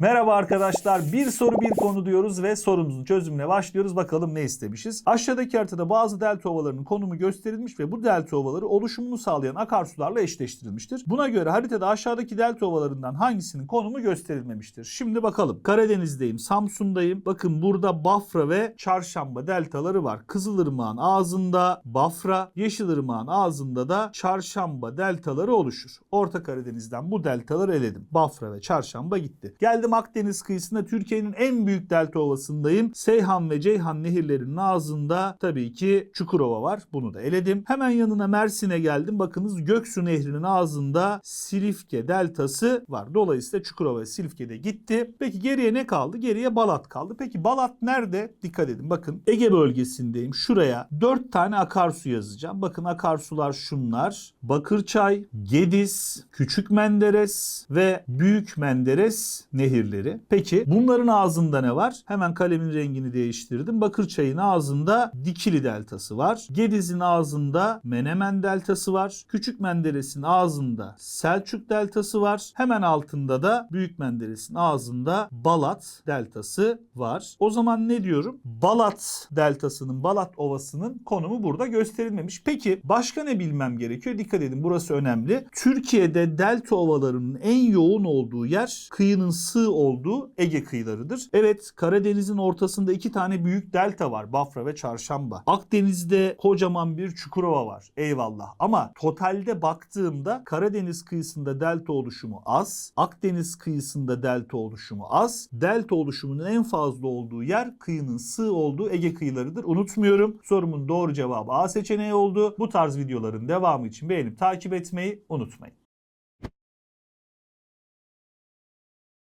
Merhaba arkadaşlar. Bir soru bir konu diyoruz ve sorumuzun çözümüne başlıyoruz. Bakalım ne istemişiz. Aşağıdaki haritada bazı delta ovalarının konumu gösterilmiş ve bu delta ovaları oluşumunu sağlayan akarsularla eşleştirilmiştir. Buna göre haritada aşağıdaki delta ovalarından hangisinin konumu gösterilmemiştir? Şimdi bakalım. Karadeniz'deyim, Samsun'dayım. Bakın burada Bafra ve Çarşamba deltaları var. Kızılırmağın ağzında Bafra, Yeşilırmağın ağzında da Çarşamba deltaları oluşur. Orta Karadeniz'den bu deltaları eledim. Bafra ve Çarşamba gitti. Geldim Akdeniz kıyısında Türkiye'nin en büyük delta ovasındayım. Seyhan ve Ceyhan nehirlerinin ağzında tabii ki Çukurova var. Bunu da eledim. Hemen yanına Mersin'e geldim. Bakınız Göksu Nehri'nin ağzında Silifke deltası var. Dolayısıyla Çukurova ve Silifke'de gitti. Peki geriye ne kaldı? Geriye Balat kaldı. Peki Balat nerede? Dikkat edin. Bakın Ege bölgesindeyim. Şuraya 4 tane akarsu yazacağım. Bakın akarsular şunlar. Bakırçay, Gediz, Küçük Menderes ve Büyük Menderes nehirleri. Peki bunların ağzında ne var? Hemen kalemin rengini değiştirdim. Bakırçay'ın ağzında Dikili deltası var. Gediz'in ağzında Menemen deltası var. Küçük Menderes'in ağzında Selçuk deltası var. Hemen altında da Büyük Menderes'in ağzında Balat deltası var. O zaman ne diyorum? Balat deltasının, Balat ovasının konumu burada gösterilmemiş. Peki başka ne bilmem gerekiyor? Dikkat edin burası önemli. Türkiye'de delta ovalarının en yoğun olduğu yer kıyının sığ olduğu Ege kıyılarıdır. Evet Karadeniz'in ortasında iki tane büyük delta var. Bafra ve Çarşamba. Akdeniz'de kocaman bir Çukurova var. Eyvallah. Ama totalde baktığımda Karadeniz kıyısında delta oluşumu az. Akdeniz kıyısında delta oluşumu az. Delta oluşumunun en fazla olduğu yer kıyının sığ olduğu Ege kıyılarıdır. Unutmuyorum. Sorumun doğru cevabı A seçeneği oldu. Bu tarz videoların devamı için beğenip takip etmeyi unutmayın.